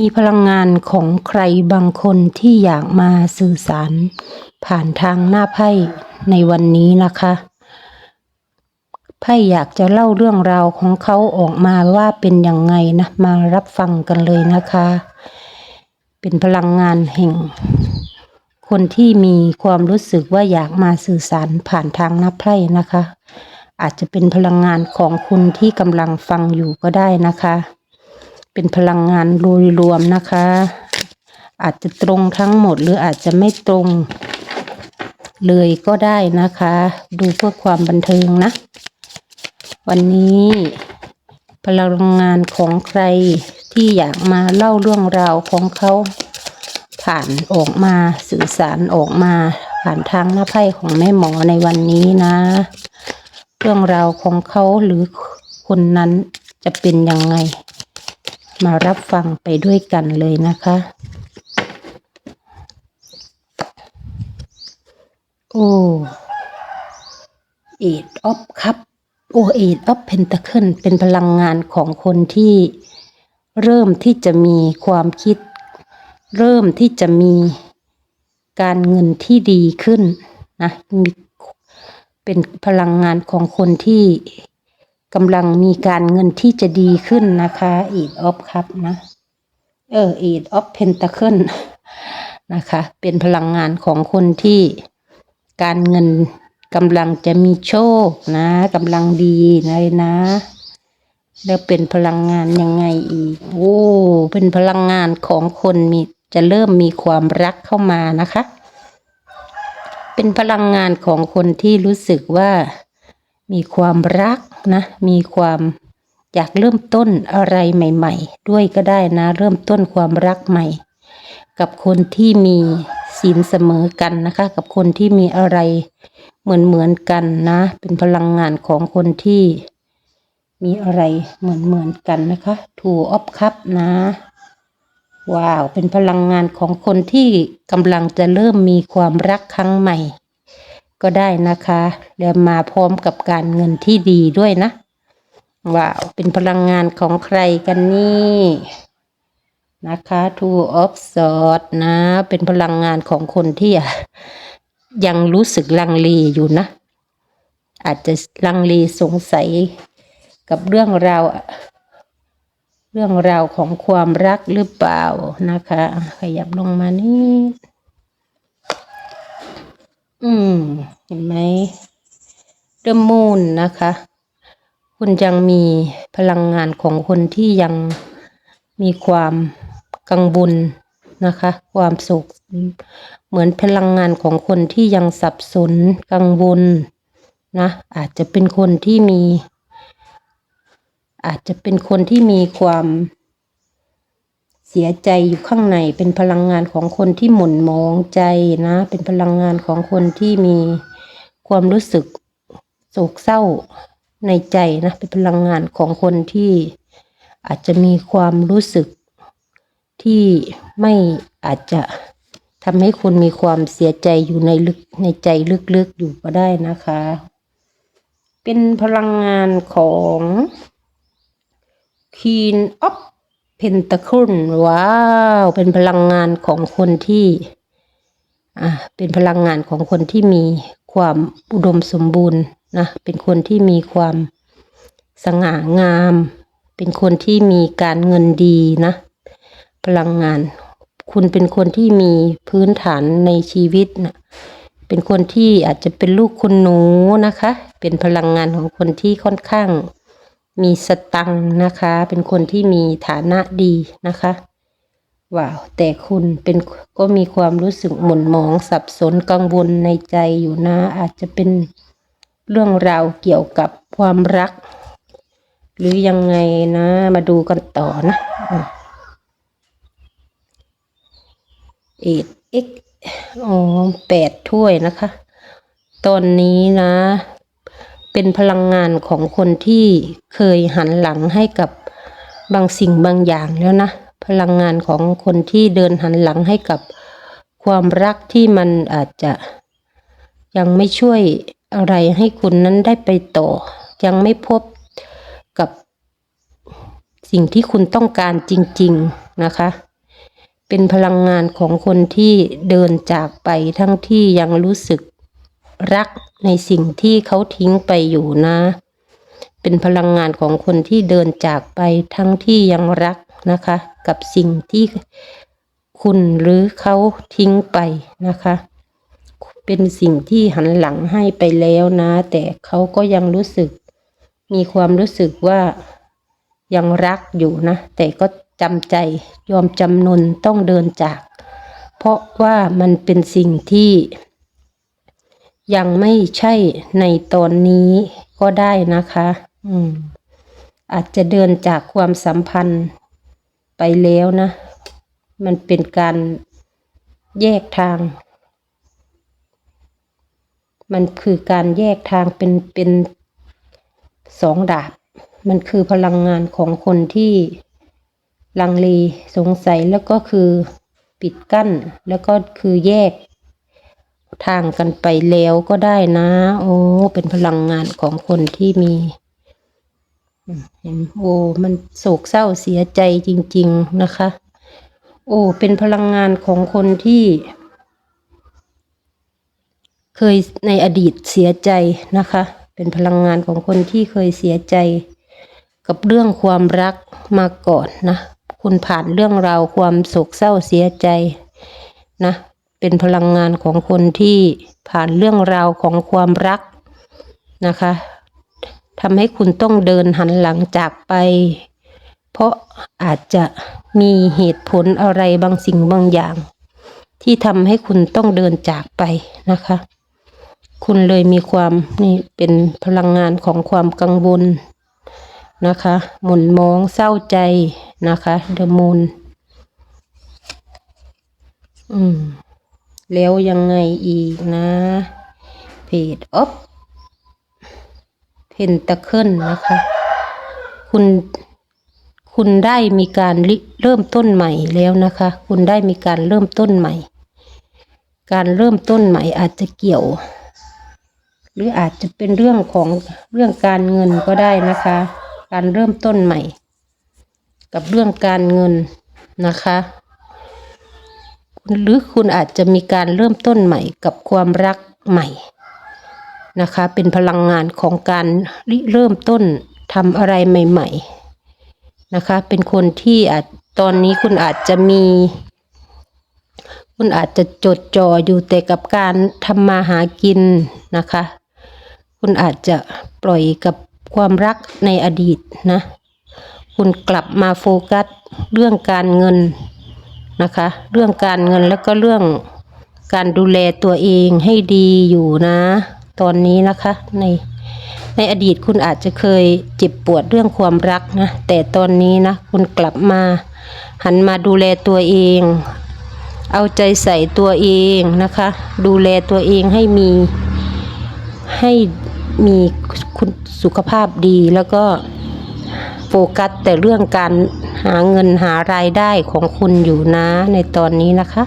มีพลังงานของใครบางคนที่อยากมาสื่อสาร ผ่านทางหน้าไพ่ในวันนี้นะคะไพ่อยากจะเล่าเรื่องราวของเขาออกมาว่าเป็นยังไงนะมารับฟังกันเลยนะคะ เป็นพลังงานแห่ง คนที่มีความรู้สึกว่าอยากมาสื่อสารผ่านทางหนับไพ่นะคะ อาจจะเป็นพลังงานของคุณที่กำลังฟังอยู่ก็ได้นะคะ เป็นพลังงานโดยรวมนะคะ อาจจะตรงทั้งหมดหรืออาจจะไม่ตรง เลยก็ได้นะคะ ดูเพื่อความบันเทิงนะ วันนี้พลังงานของใครที่อยากมาเล่าเรื่องราวของเขา ผ่านออกมาสื่อสารออกมา ผ่านทางหน้าไพ่ของแม่หมอในวันนี้นะ เรื่องราวของเขาหรือคนนั้นจะเป็นยังไง มารับฟังไปด้วยกันเลยนะคะ โอ้เอ็ดออฟครับโอเอ็ดออฟเพนตะเคิลเป็นพลังงานของคนที่เริ่มที่จะมีความคิด เริ่มที่จะมีการเงินที่ดีขึ้นนะมีเป็นพลังงานของคนที่ กำลังมีการเงินที่จะดีขึ้นนะคะอ็ดออฟครับนะเอออ็ดออฟเพนตะเคิลนะคะ เป็นพลังงานของคนที่การเงินกำลังจะมีโชคนะกำลังดีเลยนะ แล้วเป็นพลังงานยังไงอีก โอ้เป็นพลังงานของคนมีจะเริ่มมีความรักเข้ามานะคะ เป็นพลังงานของคนที่รู้สึกว่า มีความรักนะ มีความอยากเริ่มต้นอะไรใหม่ ๆ ด้วยก็ได้นะ เริ่มต้นความรักใหม่ กับคนที่มีศีลเสมอกันนะคะ กับคนที่มีอะไรเหมือนเหมือนๆกันนะ เป็นพลังงานของคนที่มีอะไรเหมือนเหมือนๆกันนะคะถูออฟคัพนะ ว้าว เป็นพลังงานของคนที่กำลังจะเริ่มมีความรักครั้งใหม่ ก็ได้นะคะ และมาพร้อมกับการเงินที่ดีด้วยนะว้าวเป็นพลังงานของใครกันนี่นะคะ Two of Swords นะ เป็นพลังงานของคนที่ยังรู้สึกลังเลอยู่นะ อาจจะลังเลสงสัยกับเรื่องราวเรื่องราวของความรักหรือเปล่านะคะ ขยับลงมานี่ อืม เห็นไหมเดมูนนะคะ คุณยังมีพลังงานของคนที่ยังมีความกังวลนะคะ ความสุข เหมือนพลังงานของคนที่ยังสับสนกังวลนะ อาจจะเป็นคนที่มี อาจจะเป็นคนที่มีความ สียใจอยู่ข้างในเป็นพลังงานของคนที่หม่นมองใจนะ เป็นพลังงานของคนที่มีความรู้สึกโศกเศร้าในใจนะ เป็นพลังงานของคนที่อาจจะมีความรู้สึกที่ไม่อาจจะทำให้คุณมีความเสียใจอยู่ในลึกในใจลึกๆอยู่ก็ได้นะคะ เป็นพลังงานของ Queen of Pentacle ว้าว เป็นพลังงานของคนที่อ่าเป็นพลังงานของคนที่มีความอุดมสมบูรณ์นะเป็นคนที่มีความสง่างาม เป็นคนที่มีการเงินดีนะ พลังงาน คุณเป็นคนที่มีพื้นฐานในชีวิตนะเป็นคนที่อาจจะเป็นลูกคุณหนูนะคะ เป็นพลังงานของคนที่ค่อนข้าง มีสตังนะคะ เป็นคนที่มีฐานะดีนะคะว้าวแต่คุณเป็นก็มีความรู้สึกหม่นหมองสับสนกังวลในใจอยู่นะ อาจจะเป็นเรื่องราวเกี่ยวกับความรัก หรือยังไงนะ มาดูกันต่อนะอืมเอ็ดเอ็กอ๋อแปดถ้วยนะคะ ตอนนี้นะ เป็นพลังงานของคนที่เคยหันหลังให้กับบางสิ่งบางอย่างแล้วนะ พลังงานของคนที่เดินหันหลังให้กับความรักที่มันอาจจะยังไม่ช่วยอะไรให้คุณนั้นได้ไปต่อ ยังไม่พบกับสิ่งที่คุณต้องการจริง ๆนะคะ เป็นพลังงานของคนที่เดินจากไปทั้งที่ยังรู้สึกรัก ในสิ่งที่เขาทิ้งไปอยู่นะ เป็นพลังงานของคนที่เดินจากไปทั้งที่ยังรักนะคะ กับสิ่งที่คุณหรือเขาทิ้งไปนะคะ เป็นสิ่งที่หันหลังให้ไปแล้วนะ แต่เขาก็ยังรู้สึก มีความรู้สึกว่ายังรักอยู่นะ แต่ก็จำใจยอมจำนนต้องเดินจาก เพราะว่ามันเป็นสิ่งที่ ยังไม่ใช่ในตอนนี้ก็ได้นะคะ อืม อาจจะเดินจากความสัมพันธ์ไปแล้วนะ มันเป็นการแยกทาง มันคือการแยกทางเป็นเป็นสองดาบ มันคือพลังงานของคนที่ลังเลสงสัยแล้วก็คือปิดกั้นแล้วก็คือแยก ทางกันไปแล้วก็ได้นะ โอ้ เป็นพลังงานของคนที่มีเห็นโอ้ มันโศกเศร้าเสียใจจริง ๆนะคะ โอ้ เป็นพลังงานของคนที่ เคยในอดีตเสียใจนะคะ เป็นพลังงานของคนที่เคยเสียใจ กับเรื่องความรักมาก่อนนะ คุณผ่านเรื่องราวความโศกเศร้าเสียใจนะ เป็นพลังงานของคนที่ผ่านเรื่องราวของความรักนะคะทำให้คุณต้องเดินหันหลังจากไป เพราะอาจจะมีเหตุผลอะไรบางสิ่งบางอย่าง ที่ทำให้คุณต้องเดินจากไปนะคะ คุณเลยมีความนี่เป็นพลังงานของความกังวลนะคะหมุนมองเศร้าใจนะคะเดอะมูนอืม แล้วยังไงอีกนะ เพจออฟเพนตะเคิลนะคะ คุณคุณได้มีการเริ่มต้นใหม่แล้วนะคะ คุณได้มีการเริ่มต้นใหม่ การเริ่มต้นใหม่อาจจะเกี่ยว หรืออาจจะเป็นเรื่องของเรื่องการเงินก็ได้นะคะ การเริ่มต้นใหม่ กับเรื่องการเงินนะคะ หรือคุณอาจจะมีการเริ่มต้นใหม่กับความรักใหม่นะคะ เป็นพลังงานของการริเริ่มต้นทำอะไรใหม่ ๆนะคะ เป็นคนที่อาจตอนนี้คุณอาจจะมี คุณอาจจะจดจ่ออยู่แต่กับการทำมาหากินนะคะ คุณอาจจะปล่อยกับความรักในอดีตนะ คุณกลับมาโฟกัสเรื่องการเงิน นะคะ เรื่องการเงินแล้วก็เรื่องการดูแลตัวเองให้ดีอยู่นะ ตอนนี้นะคะ ในในอดีตคุณอาจจะเคยเจ็บปวดเรื่องความรักนะ แต่ตอนนี้นะ คุณกลับมา หันมาดูแลตัวเอง เอาใจใส่ตัวเองนะคะ ดูแลตัวเองให้มีให้มีคุณสุขภาพดีแล้วก็โฟกัสแต่เรื่องการ หาเงินหารายได้ของคุณอยู่นะในตอนนี้นะคะ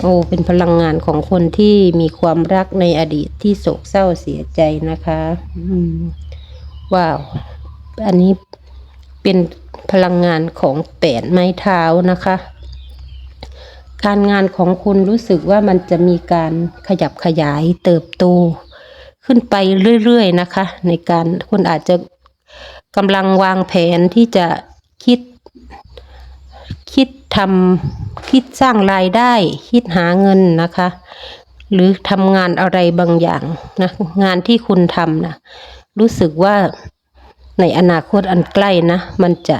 โอ้เป็นพลังงานของคนที่มีความรักในอดีตที่โศกเศร้าเสียใจนะคะอืมว้าว อันนี้เป็นพลังงานของแปดไม้เท้านะคะ การงานของคุณรู้สึกว่ามันจะมีการขยับขยายเติบโตขึ้นไปเรื่อยๆนะคะ ในการคุณอาจจะกำลังวางแผนที่จะ คิด คิดทำคิดสร้างรายได้ คิดหาเงินนะคะ หรือทำงานอะไรบางอย่างนะงานที่คุณทำนะรู้สึกว่าในอนาคตอันใกล้นะ มันจะ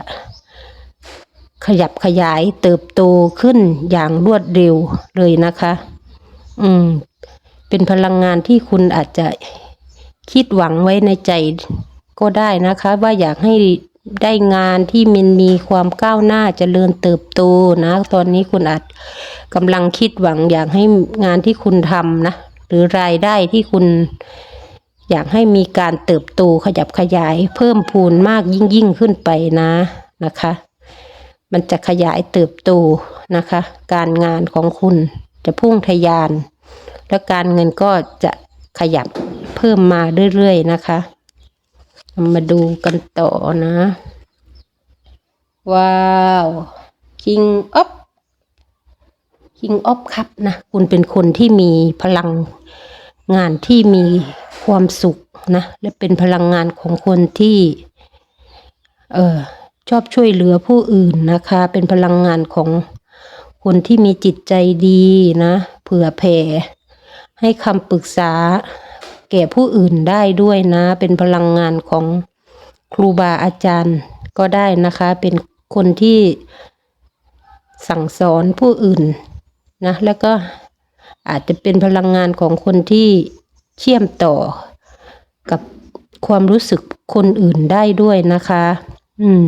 ขยับขยายเติบโตขึ้นอย่างรวดเร็วเลยนะคะ อืม เป็นพลังงานที่คุณอาจจะคิดหวังไว้ในใจก็ได้นะคะ ว่าอยากให้ ได้งานที่มันมีความก้าวหน้าเจริญเติบโตนะ ตอนนี้คุณอาจกำลังคิดหวังอยากให้งานที่คุณทำนะ หรือรายได้ที่คุณอยากให้มีการเติบโตขยับขยาย เพิ่มพูนมากยิ่งยิ่งขึ้นไปนะนะคะ มันจะขยายเติบโตนะคะ การงานของคุณจะพุ่งทะยาน แล้วการเงินก็จะขยับเพิ่มมาเรื่อยๆนะคะ มาดูกันต่อนะ ว้าว King of King of ครับนะ คุณเป็นคนที่มีพลังงานที่มีความสุขนะ และเป็นพลังงานของคนที่ เออชอบช่วยเหลือผู้อื่นนะคะ เป็นพลังงานของคนที่มีจิตใจดีนะ เผื่อแผ่ให้คำปรึกษา แก่ผู้อื่นได้ด้วยนะ เป็นพลังงานของครูบาอาจารย์ก็ได้นะคะ เป็นคนที่สั่งสอนผู้อื่นนะแล้วก็อาจจะเป็นพลังงานของคนที่เชื่อมต่อกับความรู้สึกคนอื่นได้ด้วยนะคะ อืม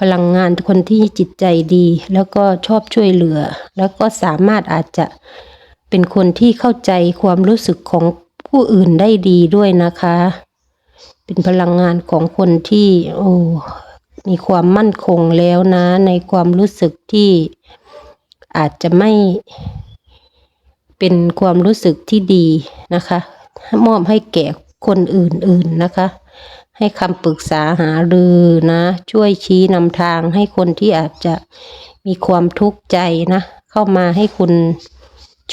พลังงานคนที่จิตใจดี แล้วก็ชอบช่วยเหลือ แล้วก็สามารถอาจจะ เป็นคนที่เข้าใจความรู้สึกของผู้อื่นได้ดีด้วยนะคะ เป็นพลังงานของคนที่ โอ้มีความมั่นคงแล้วนะ ในความรู้สึกที่อาจจะไม่เป็นความรู้สึกที่ดีนะคะ มอบให้แก่คนอื่นๆนะคะ ให้คำปรึกษาหารือนะ ช่วยชี้นำทางให้คนที่อาจจะมีความทุกข์ใจนะ เข้ามาให้คุณ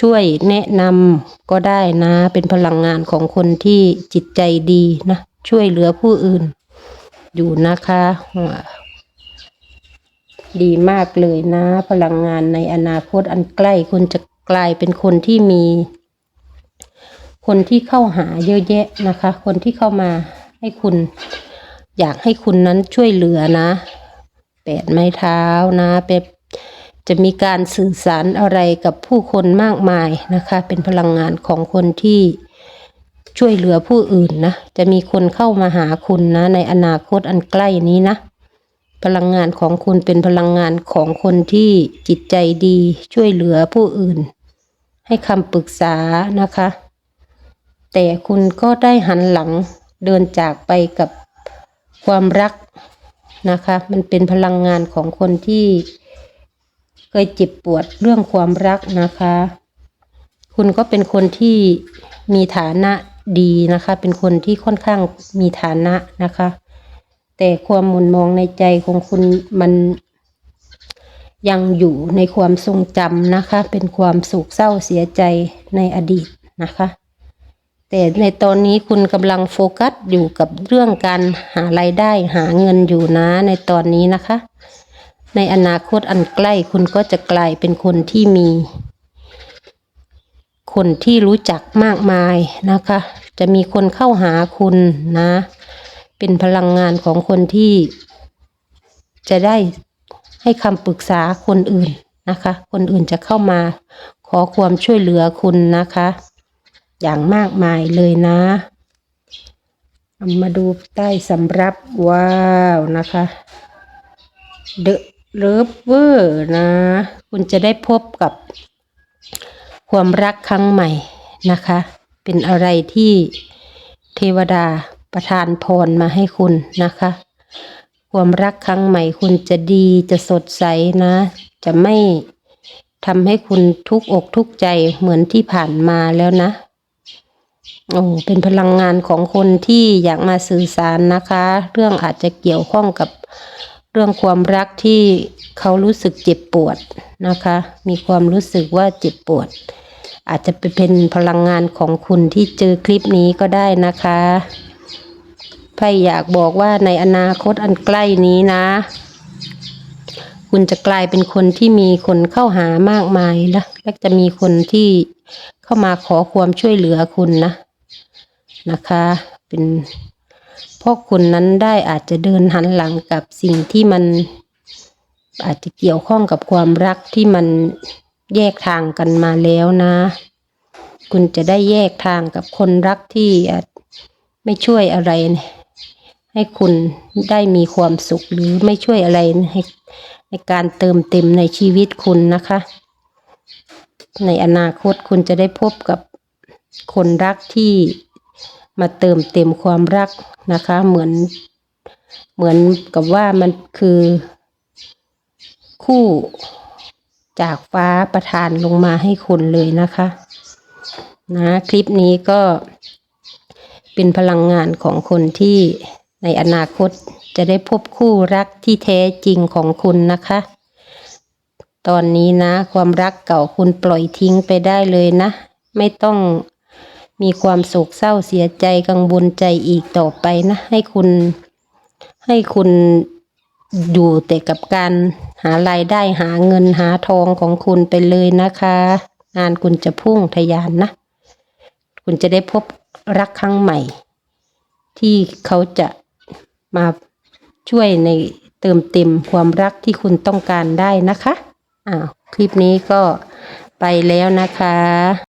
ช่วยแนะนำก็ได้นะ เป็นพลังงานของคนที่จิตใจดีนะ ช่วยเหลือผู้อื่น อยู่นะคะ ดีมากเลยนะ พลังงานในอนาคตอันใกล้คุณจะกลายเป็นคนที่มี คนที่เข้าหาเยอะแยะนะคะ คนที่เข้ามาให้คุณ อยากให้คุณนั้นช่วยเหลือนะแปดไม้เท้านะเป็น จะมีการสื่อสารอะไรกับผู้คนมากมายนะคะ เป็นพลังงานของคนที่ช่วยเหลือผู้อื่นนะ จะมีคนเข้ามาหาคุณนะ ในอนาคตอันใกล้นี้นะ พลังงานของคุณเป็นพลังงานของคนที่จิตใจดีช่วยเหลือผู้อื่น ให้คำปรึกษานะคะ แต่คุณก็ได้หันหลังเดินจากไปกับความรักนะคะ มันเป็นพลังงานของคนที่ เคยเจ็บปวดเรื่องความรักนะคะ คุณก็เป็นคนที่มีฐานะดีนะคะ เป็นคนที่ค่อนข้างมีฐานะนะคะ แต่ความมุนมองในใจของคุณมันยังอยู่ในความทรงจำนะคะ เป็นความสุขเศร้าเสียใจในอดีตนะคะ แต่ในตอนนี้คุณกำลังโฟกัสอยู่กับเรื่องการหารายได้หาเงินอยู่นะในตอนนี้นะคะ ในอนาคตอันใกล้คุณก็จะกลายเป็นคนที่มี คนที่รู้จักมากมายนะคะ จะมีคนเข้าหาคุณนะ เป็นพลังงานของคนที่ จะได้ให้คำปรึกษาคนอื่นนะคะ คนอื่นจะเข้ามา ขอความช่วยเหลือคุณนะคะ อย่างมากมายเลยนะมาดูใต้สำรับว้าวนะคะ The Lover นะ คุณจะได้พบกับความรักครั้งใหม่นะคะ เป็นอะไรที่เทวดาประทานพรมาให้คุณนะคะ ความรักครั้งใหม่ คุณจะดีจะสดใสนะ จะไม่ทำให้คุณทุกอกทุกใจเหมือนที่ผ่านมาแล้วนะโอ้เป็นพลังงานของคนที่อยากมาสื่อสารนะคะ เรื่องอาจจะเกี่ยวข้องกับ รื่องความรักที่เขารู้สึกเจ็บปวดนะคะ มีความรู้สึกว่าเจ็บปวด อาจจะไปเป็นพลังงานของคุณที่เจอคลิปนี้ก็ได้นะคะไพ่อยากบอกว่าในอนาคตอันใกล้นี้นะ คุณจะกลายเป็นคนที่มีคนเข้าหามากมายนะและจะมีคนที่เข้ามาขอความช่วยเหลือคุณนะนะคะ เป็น เพราะคุณนั้นได้อาจจะเดินหันหลังกับสิ่งที่มันอาจจะเกี่ยวข้องกับความรักที่มันแยกทางกันมาแล้วนะ คุณจะได้แยกทางกับคนรักที่อาจไม่ช่วยอะไร ให้คุณได้มีความสุขหรือไม่ช่วยอะไรให้ในการเติมเต็มในชีวิตคุณนะคะ ในอนาคตคุณจะได้พบกับคนรักที่ มาเติมเต็มความรักนะคะ เหมือนเหมือนกับว่ามันคือ คู่จากฟ้าประทานลงมาให้คุณเลยนะคะ นะคลิปนี้ก็เป็นพลังงานของคนที่ในอนาคตจะได้พบคู่รักที่แท้จริงของคุณนะคะ ตอนนี้นะ ความรักเก่าคุณปล่อยทิ้งไปได้เลยนะ ไม่ต้อง มีความโศกเศร้าเสียใจกังวลใจอีกต่อไปนะ ให้คุณ ให้คุณอยู่แต่กับการหารายได้หาเงินหาทองของคุณไปเลยนะคะ งานคุณจะพุ่งทะยานนะ คุณจะได้พบรักครั้งใหม่ ที่เขาจะมาช่วยในเติมเต็มความรักที่คุณต้องการได้นะคะอ้าวคลิปนี้ก็ไปแล้วนะคะ